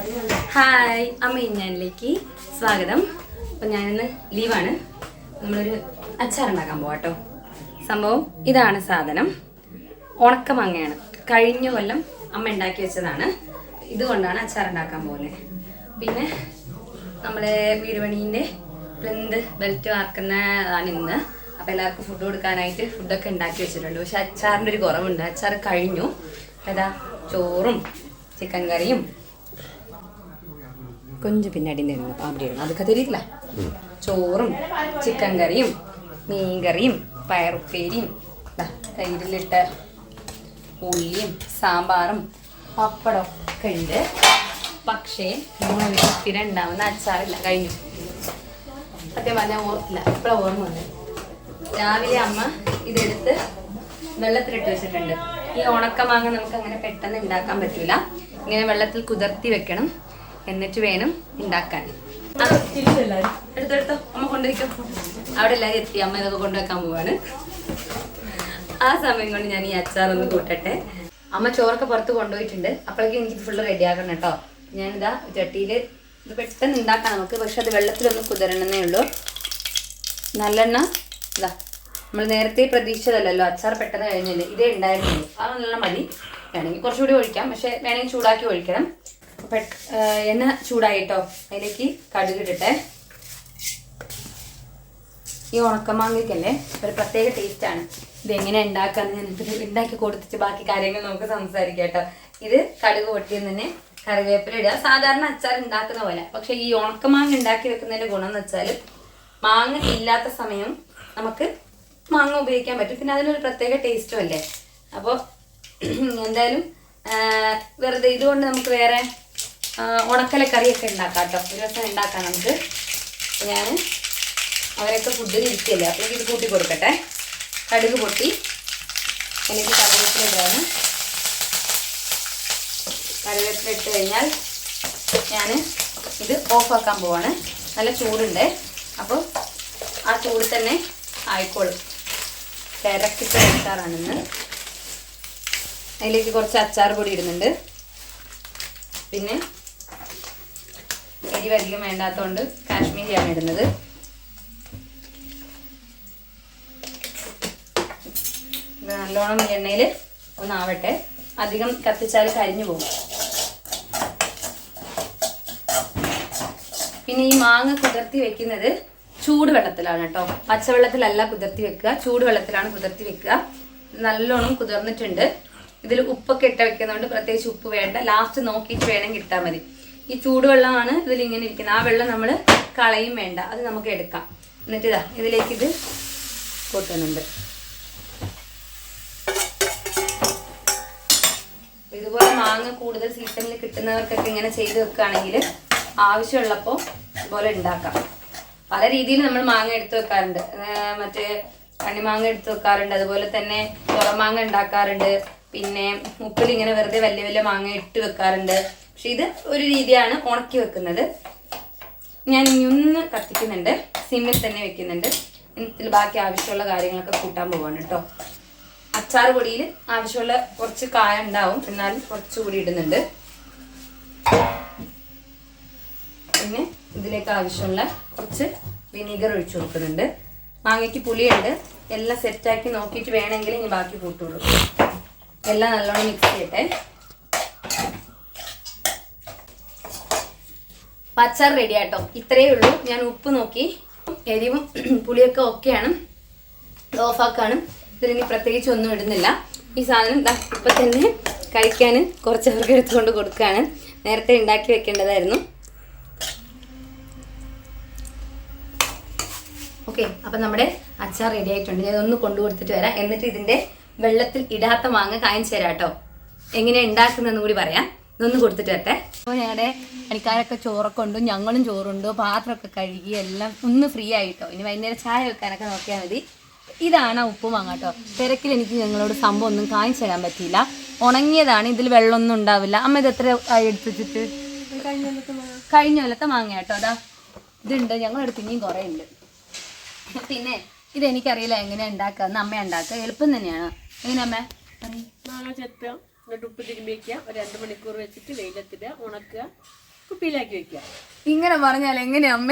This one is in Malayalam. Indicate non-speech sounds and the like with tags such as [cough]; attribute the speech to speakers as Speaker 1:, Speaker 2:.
Speaker 1: ഹായ് അമ്മ ഞാനിലേക്ക് സ്വാഗതം. അപ്പം ഞാനിന്ന് ലീവാണ്. നമ്മളൊരു അച്ചാർ ഉണ്ടാക്കാൻ പോവാട്ടോ സംഭവം ഇതാണ് സാധനം. ഉണക്കമങ്ങയാണ്. കഴിഞ്ഞ കൊല്ലം അമ്മ ഉണ്ടാക്കി വെച്ചതാണ്. ഇതുകൊണ്ടാണ് അച്ചാർ ഉണ്ടാക്കാൻ പോകുന്നത്. പിന്നെ നമ്മളെ വീടുപണീന്റെ പ്ലെന്ത് ബെൽറ്റ് വാർക്കുന്നതാണ് ഇന്ന്. അപ്പോൾ എല്ലാവർക്കും ഫുഡ് കൊടുക്കാനായിട്ട് ഫുഡൊക്കെ ഉണ്ടാക്കി വെച്ചിട്ടുണ്ട്. പക്ഷെ അച്ചാറിന്റെ ഒരു കുറവുണ്ട്. അച്ചാർ കഴിഞ്ഞു. ഏതാ ചോറും ചിക്കൻ കറിയും കൊഞ്ച് പിന്നാടി നിന്നു. അവിടെയാണ്. അതൊക്കെ തരില്ല ചോറും ചിക്കൻ കറിയും മീൻകറിയും പയറുപ്പേരിയും തൈരിലിട്ട ഉള്ളിയും സാമ്പാറും പപ്പടം ഒക്കെ ഉണ്ട്. പക്ഷേ മൂന്നിര ഉണ്ടാവുന്ന അച്ചാറില്ല. കഴിഞ്ഞു. സത്യം പറഞ്ഞാൽ ഓർത്തില്ല. ഇപ്പോഴാണ് ഓർമ്മ വന്നത് രാവിലെ അമ്മ ഇതെടുത്ത് വെള്ളത്തിലിട്ട് വെച്ചിട്ടുണ്ട്. ഈ ഉണക്കമാങ്ങ നമുക്ക് അങ്ങനെ പെട്ടെന്ന് ഉണ്ടാക്കാൻ പറ്റൂല. ഇങ്ങനെ വെള്ളത്തിൽ കുതിർത്തി വെക്കണം. എന്നിട്ട് വേണം ഉണ്ടാക്കാൻ. എടുത്തെടുത്തോ അമ്മ കൊണ്ടുവയ്ക്കും അവിടെ എല്ലാവരും എത്തി. അമ്മ ഇതൊക്കെ കൊണ്ടുവെക്കാൻ പോവാണ്. ആ സമയം കൊണ്ട് ഞാൻ ഈ അച്ചാർ ഒന്ന് കൂട്ടട്ടെ. അമ്മ ചോറൊക്കെ പുറത്ത് കൊണ്ടുപോയിട്ടുണ്ട്. അപ്പോഴേക്കും എനിക്ക് ഫുള്ള് റെഡി ആക്കണം കേട്ടോ. ഞാനിതാ ചട്ടിയിൽ ഇത് പെട്ടെന്ന് ഉണ്ടാക്കാം നമുക്ക്. പക്ഷെ അത് വെള്ളത്തിലൊന്ന് കുതിരണമെന്നേ ഉള്ളൂ. നല്ലെണ്ണ. ഇതാ. നമ്മൾ നേരത്തെ പ്രതീക്ഷിച്ചതല്ലല്ലോ. അച്ചാർ പെട്ടെന്ന് കഴിഞ്ഞല്ലേ. ഇതേ ഉണ്ടായിരുന്നുള്ളൂ. അത് നല്ല മതി. വേണമെങ്കിൽ കുറച്ചുകൂടി ഒഴിക്കാം. പക്ഷെ വേണമെങ്കിൽ ചൂടാക്കി ഒഴിക്കണം. എണ്ണ ചൂടായിട്ടോ? അതിലേക്ക് കടുക് ഇടട്ടെ ഈ ഉണക്കമാങ്ങയ്ക്കല്ലേ ഒരു പ്രത്യേക ടേസ്റ്റ് ആണ്. ഇത് എങ്ങനെ ഉണ്ടാക്കാന്ന് ഞാൻ ഉണ്ടാക്കി കൊടുത്തിട്ട് ബാക്കി കാര്യങ്ങൾ നമുക്ക് സംസാരിക്കാം കേട്ടോ. ഇത് കടുക് പൊട്ടിയെന്ന് തന്നെ കറിവേപ്പില ഇടുക. സാധാരണ അച്ചാർ ഉണ്ടാക്കുന്ന പോലെ. പക്ഷെ ഈ ഉണക്കമാങ്ങ ഉണ്ടാക്കി വെക്കുന്നതിന്റെ ഗുണം എന്ന് വെച്ചാൽ മാങ്ങ ഇല്ലാത്ത സമയം നമുക്ക് മാങ്ങ ഉപയോഗിക്കാൻ പറ്റും. പിന്നെ അതിനൊരു പ്രത്യേക ടേസ്റ്റും അല്ലേ? അപ്പോൾ എന്തായാലും വെറുതെ ഇതുകൊണ്ട് നമുക്ക് വേറെ ഉണക്കല കറിയൊക്കെ ഉണ്ടാക്കാം കേട്ടോ ഒരു ദിവസം ഉണ്ടാക്കാം നമുക്ക്. ഞാൻ അവരൊക്കെ ഫുഡിന് ഇരിക്കില്ല? അപ്പോൾ ഇത് കൂട്ടി കൊടുക്കട്ടെ. കടുക് പൊട്ടി. എനിക്ക് കറിവേപ്പില ഇടാണ്. കറിവേപ്പില ഇട്ട് കഴിഞ്ഞാൽ ഞാൻ ഇത് ഓഫാക്കാൻ പോവാണ്. നല്ല ചൂടുണ്ട്. അപ്പോൾ ആ ചൂട് തന്നെ ആയിക്കോളും. തിരക്കിട്ട് അച്ചാറാണിന്ന് അതിലേക്ക് കുറച്ച് അച്ചാർ പൊടി ഇടുന്നുണ്ട്. പിന്നെ എരിവ് അധികം വേണ്ടാത്തതുകൊണ്ട് കാശ്മീരിയാണ് ഇടുന്നത്. നല്ലോണം എണ്ണയിൽ ഒന്നാവട്ടെ. അധികം കത്തിച്ചാൽ കരിഞ്ഞു പോകും. പിന്നെ ഈ മാങ്ങ കുതിർത്തി വെക്കുന്നത് ചൂടുവെള്ളത്തിലാണ് കേട്ടോ. പച്ചവെള്ളത്തിലല്ല കുതിർത്തി വെക്കുക. ചൂടുവെള്ളത്തിലാണ് കുതിർത്തി വെക്കുക. നല്ലോണം കുതിർന്നിട്ടുണ്ട്. ഇതിൽ ഉപ്പൊക്കെ ഇട്ട വെക്കുന്നതുകൊണ്ട് പ്രത്യേകിച്ച് ഉപ്പ് വേണ്ട. ലാസ്റ്റ് നോക്കിയിട്ട് വേണമെങ്കിൽ ഇട്ടാൽ മതി. ഈ ചൂടുവെള്ളമാണ് ഇതിൽ ഇങ്ങനെ ഇരിക്കുന്നത്. ആ വെള്ളം നമ്മൾ കളയും വേണ്ട. അത് നമുക്ക് എടുക്കാം. എന്നിട്ട് ഇതാ ഇതിലേക്ക് ഇത് കൂട്ടുന്നുണ്ട് ഇതുപോലെ മാങ്ങ കൂടുതൽ സീസണിൽ കിട്ടുന്നവർക്കൊക്കെ ഇങ്ങനെ ചെയ്ത് വെക്കുകയാണെങ്കിൽ ആവശ്യമുള്ളപ്പോൾ ഇതുപോലെ ഉണ്ടാക്കാം. പല രീതിയിൽ നമ്മൾ മാങ്ങ എടുത്തു വെക്കാറുണ്ട്. മറ്റേ കണ്ണിമാങ്ങ എടുത്തു വെക്കാറുണ്ട്. അതുപോലെ തന്നെ പുറമാങ്ങ ഉണ്ടാക്കാറുണ്ട്. പിന്നെ ഉപ്പിൽ ഇങ്ങനെ വെറുതെ വലിയ വലിയ മാങ്ങ ഇട്ട് വെക്കാറുണ്ട്. പക്ഷെ ഇത് ഒരു രീതിയാണ് ഉണക്കി വെക്കുന്നത്. ഞാൻ ഇനി ഒന്ന് കത്തിക്കുന്നുണ്ട്. സിമ്മിൽ തന്നെ വെക്കുന്നുണ്ട്. ഇതിൽ ബാക്കി ആവശ്യമുള്ള കാര്യങ്ങളൊക്കെ കൂട്ടാൻ പോവാണ് കേട്ടോ. അച്ചാർ പൊടിയിൽ ആവശ്യമുള്ള കുറച്ച് കായ ഉണ്ടാവും. എന്നാലും കുറച്ചുകൂടി ഇടുന്നുണ്ട്. പിന്നെ ഇതിലേക്ക് ആവശ്യമുള്ള കുറച്ച് വിനീഗർ ഒഴിച്ചു കൊടുക്കുന്നുണ്ട്. മാങ്ങയ്ക്ക് പുളിയുണ്ട്. എല്ലാം സെറ്റാക്കി നോക്കിയിട്ട് വേണമെങ്കിൽ ഇനി ബാക്കി കൂട്ടുള്ളൂ എല്ലാം നല്ലോണം മിക്സ് ചെയ്യട്ടെ. പച്ചാർ റെഡി ആട്ടോ. ഇത്രയേ ഉള്ളൂ. ഞാൻ ഉപ്പ് നോക്കി. എരിവും [clears throat] പുളിയൊക്കെ ഓക്കെയാണ് ഓഫാക്കാണ് ഇതിലിനി പ്രത്യേകിച്ച് ഒന്നും ഇടുന്നില്ല. ഈ സാധനം ഇപ്പം തന്നെ കഴിക്കാൻ കുറച്ച് അവർക്ക് എടുത്തുകൊണ്ട് കൊടുക്കുകയാണ്. നേരത്തെ ഉണ്ടാക്കി വെക്കേണ്ടതായിരുന്നു. ഓക്കെ അപ്പം നമ്മുടെ അച്ചാർ റെഡി ആയിട്ടുണ്ട്. ഞാൻ ഒന്ന് കൊണ്ടു കൊടുത്തിട്ട് വരാം. എന്നിട്ട് ഇതിന്റെ വെള്ളത്തിൽ ഇടാത്ത മാങ്ങ കായച്ചു തരാം കേട്ടോ. എങ്ങനെ ഉണ്ടാക്കുന്നതെന്ന് കൂടി പറയാം. ഇതൊന്ന് കൊടുത്തിട്ട് വരട്ടെ. അപ്പോൾ ഞങ്ങളുടെ പണിക്കാരൊക്കെ ചോറൊക്കെ ഉണ്ട് ഞങ്ങളും ചോറുണ്ട് പാത്രമൊക്കെ കഴുകി എല്ലാം ഒന്ന് ഫ്രീ ആയിട്ടോ. ഇനി വൈകുന്നേരം ചായ വെക്കാനൊക്കെ നോക്കിയാൽ മതി. ഇതാണ് ഉപ്പുമാങ്ങ കേട്ടോ. തിരക്കിൽ എനിക്ക് ഞങ്ങളോട് സംഭവം ഒന്നും കാണിച്ചു തരാൻ പറ്റിയില്ല. ഉണങ്ങിയതാണ് ഇതിൽ വെള്ളമൊന്നും ഉണ്ടാവില്ല. അമ്മ ഇത് എത്ര എടുത്തിട്ട് കഴിഞ്ഞ കൊല്ലത്തെ മാങ്ങ കേട്ടോ. അതാ ഇതുണ്ട്. ഞങ്ങളെടുത്ത് ഇനിയും കുറേ ഉണ്ട്. പിന്നെ ഇതെനിക്കറിയില്ല എങ്ങനെ ഉണ്ടാക്കുക. അമ്മ ഉണ്ടാക്കുക. എളുപ്പം തന്നെയാണ്. എങ്ങനെ അമ്മ? പറയ്.
Speaker 2: മാങ്ങ ചെത്തുക എന്നിട്ട് ഉപ്പ് തിരുമ്പി വയ്ക്കുക ഒരു രണ്ട് മണിക്കൂർ വെച്ചിട്ട് വെയിലത്തിടുക ഉണക്കുക കുപ്പിയിലാക്കി വെക്കുക.
Speaker 1: ഇങ്ങനെ പറഞ്ഞാൽ എങ്ങനെയാ അമ്മ?